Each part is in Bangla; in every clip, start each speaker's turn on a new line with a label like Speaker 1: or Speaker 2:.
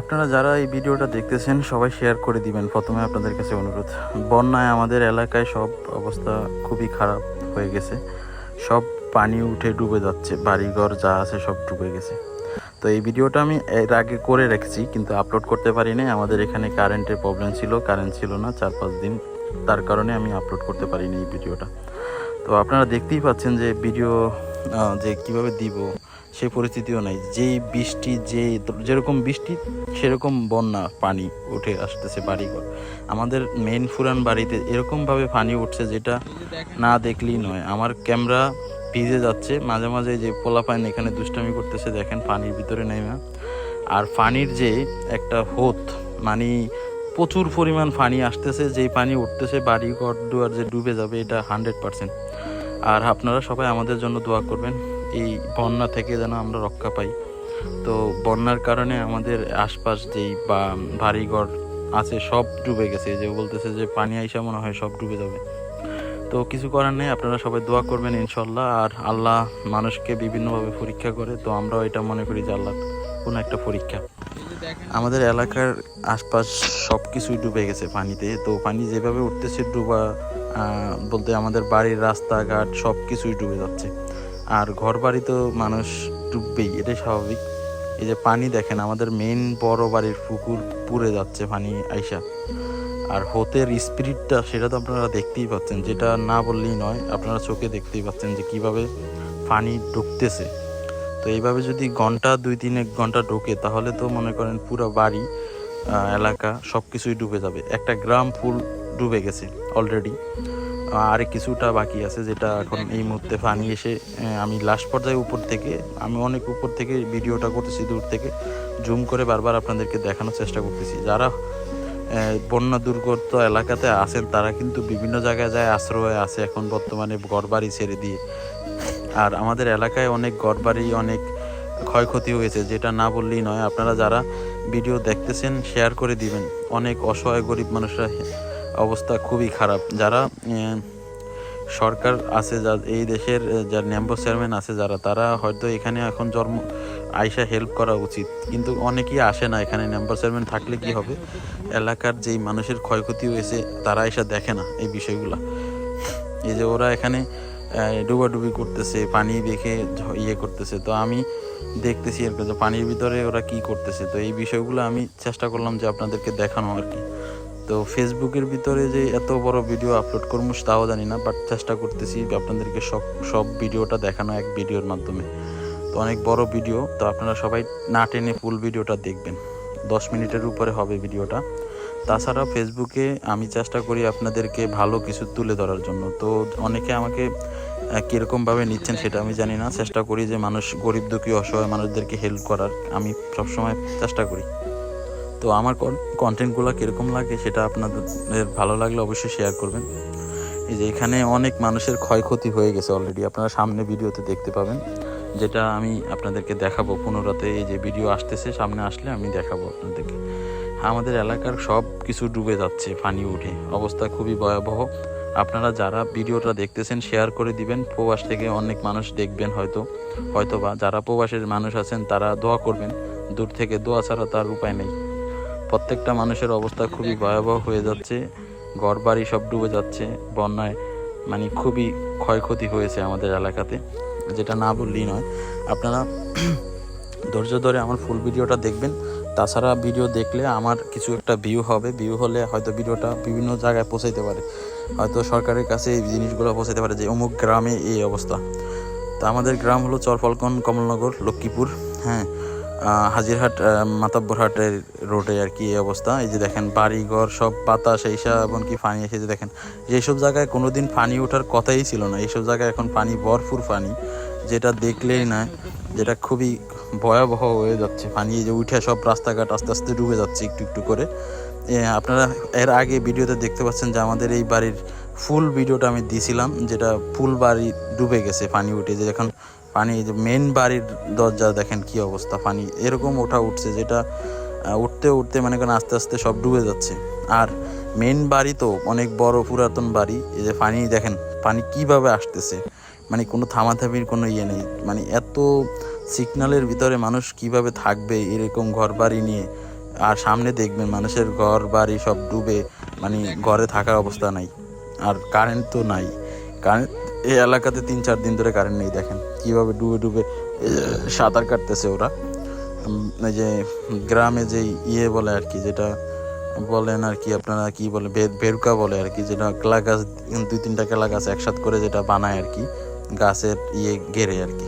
Speaker 1: আপনারা যারা এই ভিডিওটা দেখতেছেন, সবাই শেয়ার করে দিবেন। প্রথমে আপনাদের কাছে অনুরোধ, বন্যায় আমাদের এলাকায় সব অবস্থা খুবই খারাপ হয়ে গেছে। সব পানি উঠে ডুবে যাচ্ছে, বাড়িঘর যা আছে সব ডুবে গেছে। তো এই ভিডিওটা আমি এর আগে করে রেখেছি, কিন্তু আপলোড করতে পারি পারিনি। আমাদের এখানে কারেন্টের প্রবলেম ছিল কারেন্ট ছিল না চার পাঁচ দিন তার কারণে আমি আপলোড করতে পারিনি এই ভিডিওটা। তো আপনারা দেখতেই পাচ্ছেন যে ভিডিও যে কীভাবে দিব সেই পরিস্থিতিও নাই। যেই বৃষ্টি যে যেরকম বৃষ্টি, সেরকম বন্যা, পানি উঠে আসতেছে বাড়িঘর। আমাদের মেন ফুরান বাড়িতে এরকমভাবে পানি উঠছে যেটা না দেখলেই নয়। আমার ক্যামেরা ভিজে যাচ্ছে। মাঝে মাঝে যে পোলা পানি এখানে দুষ্টামি করতেছে, দেখেন পানির ভিতরে নেমে আর পানির যে একটা হোত মানে প্রচুর পরিমাণ পানি আসতেছে, যেই পানি উঠতেছে বাড়ি ঘর দুয়ার যে ডুবে যাবে, এটা হান্ড্রেড পার্সেন্ট আর আপনারা সবাই আমাদের জন্য দোয়া করবেন। এই বন্যা থেকে যেন আমরা রক্ষা পাই। তো বন্যার কারণে আমাদের আশপাশ যেই বা বাড়িঘর আছে সব ডুবে গেছে। যে বলতেছে যে পানি আইসা মনে হয় সব ডুবে যাবে। তো কিছু করার নেই, আপনারা সবাই দোয়া করবেন ইনশাল্লাহ। আর আল্লাহ মানুষকে বিভিন্নভাবে পরীক্ষা করে। তো আমরাও এটা মনে করি যে আল্লাহ কোনো একটা পরীক্ষা। আমাদের এলাকার আশপাশ সব কিছুই ডুবে গেছে পানিতে। তো পানি যেভাবে উঠতেছে ডুবা বলতে আমাদের বাড়ির রাস্তাঘাট সব কিছুই ডুবে যাচ্ছে। আর ঘর বাড়ি তো মানুষ ডুববেই, এটাই স্বাভাবিক। এই যে পানি দেখেন, আমাদের মেন বড় বাড়ির পুকুর পুড়ে যাচ্ছে পানি আইসা। আর হোতের স্পিরিটটা সেটা তো আপনারা দেখতেই পাচ্ছেন, যেটা না বললেই নয়, আপনারা চোখে দেখতেই পাচ্ছেন যে কীভাবে পানি ঢুকতেছে তো এইভাবে যদি ঘণ্টা দুই তিন এক ঘণ্টা ঢোকে, তাহলে তো মনে করেন পুরো বাড়ি এলাকা সব কিছুই ডুবে যাবে। একটা গ্রাম ফুল ডুবে গেছে অলরেডি আর কিছুটা বাকি আছে যেটা এখন এই মুহূর্তে পানি এসে আমি লাস্ট পর্যায়ে উপর থেকে, আমি অনেক উপর থেকে ভিডিওটা করতেছি দূর থেকে জুম করে বারবার আপনাদেরকে দেখানোর চেষ্টা করতেছি। যারা বন্যা দুর্গত এলাকাতে আছেন, তারা কিন্তু বিভিন্ন জায়গায় যায়, আশ্রয়ে আছে এখন বর্তমানে ঘরবাড়ি ছেড়ে দিয়ে। আর আমাদের এলাকায় অনেক ঘরবাড়ি, অনেক ক্ষয়ক্ষতি হয়েছে, যেটা না বললেই নয়। আপনারা যারা ভিডিও দেখতেছেন শেয়ার করে দিবেন। অনেক অসহায় গরিব মানুষরা অবস্থা খুবই খারাপ। যারা সরকার আছে, যা, এই দেশের যার মেম্বার চেয়ারম্যান আছে যারা, তারা হয়তো এখানে এখন জন্ম, আইসা হেল্প করা উচিত। কিন্তু অনেকেই আসে না এখানে মেম্বার চেয়ারম্যান থাকলে কি হবে? এলাকার যেই মানুষের ক্ষয়ক্ষতি হয়েছে, তারা এসে দেখে না এই বিষয়গুলা। এই যে ওরা এখানে ডুবাডুবি করতেছে, পানি দেখে ইয়ে করতেছে। তো আমি দেখতেছি আর পানির ভিতরে ওরা কি করতেছে? তো এই বিষয়গুলো আমি চেষ্টা করলাম যে আপনাদেরকে দেখানো আর কি। তো ফেসবুকের ভিতরে যে এত বড় ভিডিও আপলোড করব তাও জানি না বাট চেষ্টা করতেছি আপনাদেরকে সব সব ভিডিওটা দেখানো এক ভিডিওর মাধ্যমে। তো অনেক বড় ভিডিও তো আপনারা সবাই না টেনে ফুল ভিডিওটা দেখবেন। দশ মিনিটের উপরে হবে ভিডিওটা তাছাড়া ফেসবুকে আমি চেষ্টা করি আপনাদেরকে ভালো কিছু তুলে ধরার জন্য। তো অনেকে আমাকে কীরকমভাবে নিচ্ছেন সেটা আমি জানি না। চেষ্টা করি যে মানুষ গরিব দুঃখী অসহায় মানুষদেরকে হেল্প করার। আমি সবসময় চেষ্টা করি। তো আমার কন্টেন্টগুলো কীরকম লাগে সেটা আপনাদের ভালো লাগলে অবশ্যই শেয়ার করবেন। এই যে এখানে অনেক মানুষের ক্ষয়ক্ষতি হয়ে গেছে অলরেডি আপনারা সামনে ভিডিওতে দেখতে পাবেন, যেটা আমি আপনাদেরকে দেখাবো। পুনরাতে এই যে ভিডিও আসতেছে, সামনে আসলে আমি দেখাবো আপনাদেরকে। আমাদের এলাকার সব কিছু ডুবে যাচ্ছে পানি উঠে। অবস্থা খুবই ভয়াবহ। আপনারা যারা ভিডিওটা দেখতেছেন শেয়ার করে দিবেন। প্রবাস থেকে অনেক মানুষ দেখবেন হয়তো হয়তো বা যারা প্রবাসের মানুষ আছেন, তারা দোয়া করবেন। দূর থেকে দোয়া ছাড়া তার উপায় নেই। প্রত্যেকটা মানুষের অবস্থা খুবই ভয়াবহ হয়ে যাচ্ছে। ঘর বাড়ি সব ডুবে যাচ্ছে। বন্যায় মানে খুবই ক্ষয়ক্ষতি হয়েছে আমাদের এলাকাতে, যেটা না বললেই নয়। আপনারা ধৈর্য ধরে আমার ফুল ভিডিওটা দেখবেন। তাছাড়া ভিডিও দেখলে আমার কিছু একটা ভিউ হবে। ভিউ হলে হয়তো ভিডিওটা বিভিন্ন জায়গায় পৌঁছাইতে পারে। হয়তো সরকারের কাছে এই জিনিসগুলো পৌঁছাতে পারে যে অমুক গ্রামে এই অবস্থা। তা আমাদের গ্রাম হলো চরফলকন কমলনগর, লক্ষ্মীপুর হ্যাঁ। হাজিরহাট মাতাব্বরহাটের রোডে আর কি এই অবস্থা। এই যে দেখেন, বাড়িঘর, সব পাতা এইসব এমনকি পানি এসে যে দেখেন যেসব জায়গায় কোনোদিন পানি ওঠার কথাই ছিল না। এইসব জায়গায় এখন পানি, ভরপুর পানি, যেটা দেখলেই না, যেটা খুবই ভয়াবহ হয়ে যাচ্ছে। পানি যে উঠে সব রাস্তাঘাট আস্তে আস্তে ডুবে যাচ্ছে একটু একটু করে। আপনারা এর আগে ভিডিওতে দেখতে পাচ্ছেন যে আমাদের এই বাড়ির ফুল ভিডিওটা আমি দিয়েছিলাম যেটা ফুল বাড়ি ডুবে গেছে পানি উঠে। যে এখন পানি মেন বাড়ির দরজা দেখেন কি অবস্থা, পানি এরকম ওঠা উঠছে যেটা উঠতে উঠতে মানে করেন আস্তে আস্তে সব ডুবে যাচ্ছে। আর মেন বাড়ি তো অনেক বড় পুরাতন বাড়ি, এই যে পানি দেখেন, পানি কীভাবে আসতেছে? মানে কোনো থামাথামির কোনো ইয়ে নেই। মানে এত সিগনালের ভিতরে মানুষ কীভাবে থাকবে এরকম ঘর বাড়ি নিয়ে? আর সামনে দেখবেন মানুষের ঘর বাড়ি সব ডুবে মানে ঘরে থাকার অবস্থা নাই। আর কারেন্ট তো নাই। কারেন্ট এই এলাকাতে তিন চার দিন ধরে কারেন্ট নেই, দেখেন। কীভাবে ডুবে ডুবে সাঁতার কাটতেছে ওরা। এই যে গ্রামে যে ইয়ে বলে আর কি, যেটা বলেন আর কি, আপনারা কি বলে বে- বেরুকা বলে আর কি, যেটা কেলা গাছ, দুই তিনটা কেলা গাছ একসাথ করে যেটা বানায় আর কি, গাছের ইয়ে গেড়ে আর কি।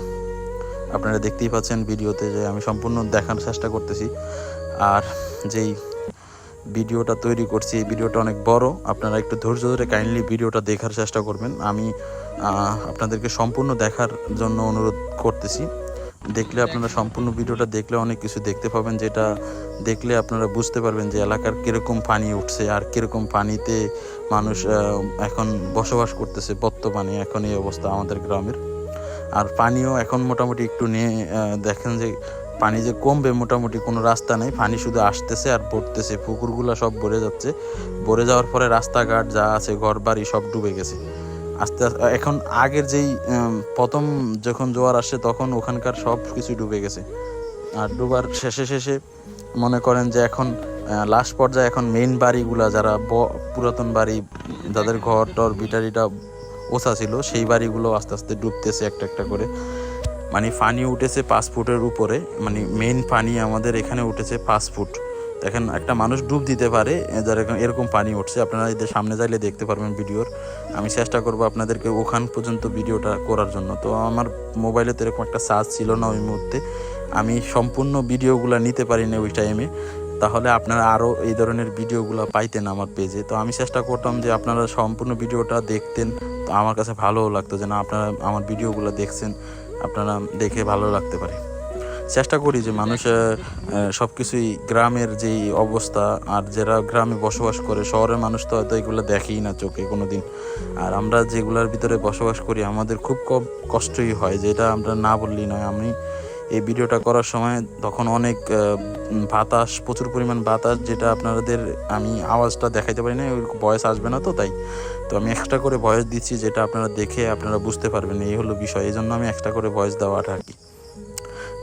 Speaker 1: আপনারা দেখতেই পাচ্ছেন ভিডিওতে যে আমি সম্পূর্ণ দেখার চেষ্টা করতেছি। আর যেই ভিডিওটা তৈরি করছি, এই ভিডিওটা অনেক বড়। আপনারা একটু ধৈর্য ধরে কাইন্ডলি ভিডিওটা দেখার চেষ্টা করবেন। আমি আপনাদেরকে সম্পূর্ণ দেখার জন্য অনুরোধ করতেছি। দেখলে আপনারা সম্পূর্ণ ভিডিওটা দেখলে অনেক কিছু দেখতে পাবেন, যেটা দেখলে আপনারা বুঝতে পারবেন যে এলাকার কীরকম পানি উঠছে আর কীরকম পানিতে মানুষ এখন বসবাস করতেছে বর্তমানে, এখন এই অবস্থা আমাদের গ্রামের। আর পানিও এখন মোটামুটি একটু নিয়ে দেখেন যে পানি যে কমবে মোটামুটি কোনো রাস্তা নেই, পানি শুধু আসতেছে আর পড়তেছে। পুকুরগুলো সব ভরে যাচ্ছে। ভরে যাওয়ার পরে রাস্তাঘাট যা আছে ঘর বাড়ি সব ডুবে গেছে। আস্তে আস্তে, এখন আগের যেই প্রথম যখন জোয়ার আসে তখন ওখানকার সব কিছু ডুবে গেছে। আর ডুবার শেষে শেষে মনে করেন যে এখন লাস্ট পর্যায়ে এখন মেইন বাড়িগুলা যারা পুরাতন বাড়ি, যাদের ঘর টর বিটারিটা ওসা ছিল, সেই বাড়িগুলো আস্তে আস্তে ডুবতেছে একটা একটা করে। মানে পানি উঠেছে পাঁচ ফুটের উপরে মানে মেন পানি আমাদের এখানে উঠেছে পাঁচ ফুট। দেখেন, একটা মানুষ ডুব দিতে পারে এরকম- পানি উঠছে। আপনারা এদের সামনে যাইলে দেখতে পারবেন ভিডিওর। আমি চেষ্টা করব আপনাদেরকে ওখান পর্যন্ত ভিডিওটা করার জন্য। তো আমার মোবাইলে তো এরকম একটা চার্জ ছিল না ওই মুহূর্তে। আমি সম্পূর্ণ ভিডিওগুলো নিতে পারি পারিনি ওই টাইমে তাহলে আপনারা আরও এই ধরনের ভিডিওগুলো পাইতেন আমার পেজে তো আমি চেষ্টা করতাম যে আপনারা সম্পূর্ণ ভিডিওটা দেখতেন। তো আমার কাছে ভালোও লাগতো যে না, আপনারা আমার ভিডিওগুলো দেখছেন। আপনারা দেখে ভালো লাগতে পারে। চেষ্টা করি যে মানুষ সব কিছুই গ্রামের যেই অবস্থা, আর যারা গ্রামে বসবাস করে, শহরের মানুষ তো হয়তো এগুলো দেখেই না চোখে কোনো দিন আর আমরা যেগুলার ভিতরে বসবাস করি, আমাদের খুব কম কষ্টই হয়, যেটা আমরা না বললেই নয়। আমি এই ভিডিওটা করার সময় তখন অনেক বাতাস, প্রচুর পরিমাণ বাতাস, যেটা আপনাদের আমি আওয়াজটা দেখাইতে পারি না ভয়েস আসবে না তো তাই। তো আমি এক্সট্রা করে ভয়েস দিচ্ছি যেটা আপনারা দেখে আপনারা বুঝতে পারবেন, এই হলো বিষয়। এই জন্য আমি এক্সট্রা করে ভয়েস দেওয়াটা আর কি।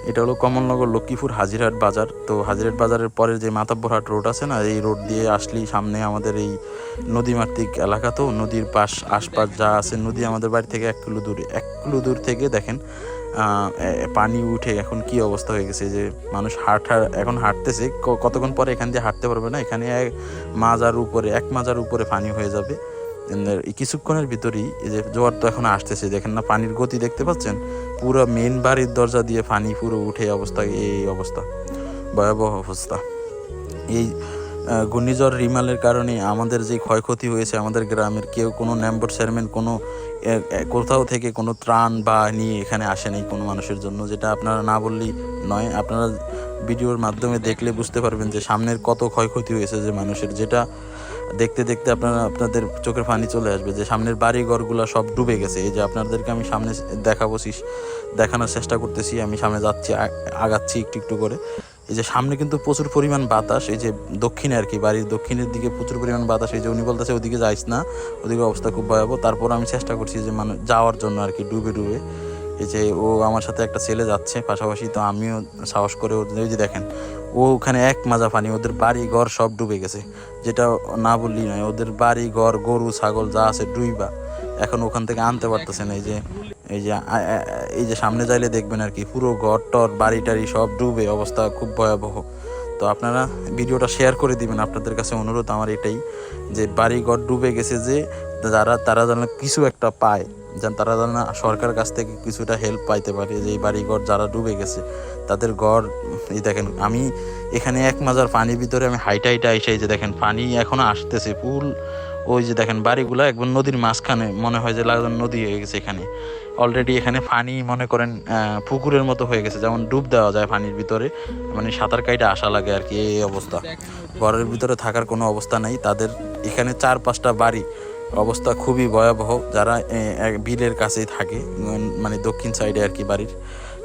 Speaker 1: এটা হলো কমলনগর লক্ষ্মীপুর হাজিরহাট বাজার। তো হাজিরহাট বাজারের পরে যে মাতাব্বরহাট রোড আছে না, এই রোড দিয়ে আসলেই সামনে আমাদের এই নদীমাতৃক এলাকা তো, নদীর পাশ, আশপাশ যা আছে, নদী আমাদের বাড়ি থেকে এক কিলো দূরে, এক কিলো দূর থেকে দেখেন পানি উঠে এখন কি অবস্থা হয়ে গেছে যে মানুষ হাট এখন হাঁটতেছে কতক্ষণ পরে এখান দিয়ে হাঁটতে পারবে না? এখানে এক মাজার উপরে, এক মাজার উপরে পানি হয়ে যাবে। কিছুক্ষণের ভিতরেই যে জোয়ার তো এখন আসতেছে, দেখেন না পানির গতি দেখতে পাচ্ছেন? পুরো মেন বাড়ির দরজা দিয়ে পানি পুরো উঠে অবস্থা, এই অবস্থা। ভয়াবহ অবস্থা। এই ঘূর্ণিঝড় রিমালের কারণে আমাদের যে ক্ষয়ক্ষতি হয়েছে আমাদের গ্রামের, কেউ কোনো ন্যাম্বর চেয়ারম্যান, কোনো কোথাও থেকে কোনো ত্রাণ বা নিয়ে এখানে আসেনি কোনো মানুষের জন্য, যেটা আপনারা না বললেই নয়। আপনারা ভিডিওর মাধ্যমে দেখলে বুঝতে পারবেন যে সামনের কত ক্ষয়ক্ষতি হয়েছে যে মানুষের, যেটা দেখতে দেখতে আপনারা, আপনাদের চোখের পানি চলে আসবে যে সামনের বাড়ি ঘরগুলো সব ডুবে গেছে। এই যে আপনাদেরকে আমি সামনে দেখাবো দেখানোর চেষ্টা করতেছি, আমি সামনে যাচ্ছি আগাচ্ছি একটু একটু করে। এই যে সামনে কিন্তু প্রচুর পরিমাণ বাতাস, এই যে দক্ষিণে আর কি, বাড়ির দক্ষিণের দিকে প্রচুর পরিমাণ বাতাস, এই যে উনি বলতেছে, ওদিকে যাইস না, ওদিকে অবস্থা খুব ভয়াবহ। তারপর আমি চেষ্টা করছি যে মানে যাওয়ার জন্য আর কি, ডুবে ডুবে। এই যে ও আমার সাথে একটা ছেলে যাচ্ছে, পাশাপাশি তো আমিও সাহস করে ওই যে দেখেন, ও ওখানে এক মাজা পানি, ওদের বাড়ি ঘর সব ডুবে গেছে। যেটা না বললেই নয়, ওদের বাড়ি ঘর, গরু, ছাগল যা আছে ডুইবা, এখন ওখান থেকে আনতে পারতেছে না, এই যে এই যে এই যে সামনে যাইলে দেখবেন আর কি, পুরো ঘর টর বাড়ি টাড়ি সব ডুবে, অবস্থা খুব ভয়াবহ। তো আপনারা ভিডিওটা শেয়ার করে দিবেন, আপনাদের কাছে অনুরোধ আমার এটাই যে বাড়ি ঘর ডুবে গেছে যে যারা, তারা যেন কিছু একটা পায়, যেন তারা যেন সরকার কাছ থেকে কিছুটা হেল্প পাইতে পারে, যে এই বাড়ি ঘর যারা ডুবে গেছে, তাদের ঘর, এই দেখেন, আমি এখানে এক মাজার পানির ভিতরে আমি হাইটা হাইটা এই যে দেখেন, পানি এখনও আসতেছে, ফুল ওই যে দেখেন বাড়িগুলো একবার নদীর মাঝখানে, মনে হয় যে লাগান নদী হয়ে গেছে এখানে। অলরেডি এখানে পানি, মনে করেন পুকুরের মতো হয়ে গেছে। যেমন ডুব দেওয়া যায় পানির ভিতরে মানে সাঁতার কাইটা আসা লাগে আর কি, এই অবস্থা। ঘরের ভিতরে থাকার কোনো অবস্থা নাই। তাদের এখানে চার পাঁচটা বাড়ি, অবস্থা খুবই ভয়াবহ। যারা বিলের কাছেই থাকে মানে দক্ষিণ সাইডে আর কি বাড়ির,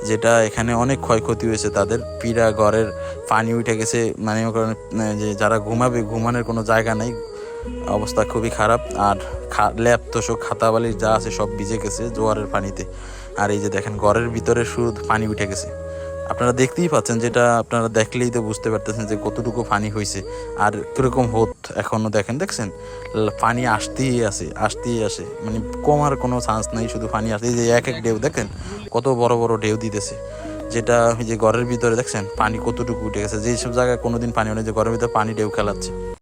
Speaker 1: যেটা এখানে অনেক ক্ষয়ক্ষতি হয়েছে তাদের। পিড়া ঘরের পানি উঠে গেছে, মনে যে যারা ঘুমাবে, ঘুমানোর কোনো জায়গা নেই। অবস্থা খুবই খারাপ। আর ল্যাপ, তোষক, খাতা, বালিশ যা আছে সব ভিজে গেছে জোয়ারের পানিতে। আর এই যে দেখেন, ঘরের ভিতরে শুধু পানি উঠে গেছে। আপনারা দেখতেই পাচ্ছেন যেটা, আপনারা দেখলেই তো বুঝতে পারতেছেন যে কতটুকু পানি হয়েছে। আর কীরকম হোত এখনও দেখেন, দেখছেন? পানি আসতেই আসে আসতেই আসে। মানে কমার কোনো চান্স নেই, শুধু পানি আসতে যে এক এক ঢেউ, দেখেন? কত বড় বড় ঢেউ দিতেছে। যেটা যে ঘরের ভিতরে, দেখছেন? পানি কতটুকু উঠে গেছে। যেই সব জায়গায় কোনোদিন পানি হয় যে ঘরের ভিতরে পানি ঢেউ খেলাচ্ছে।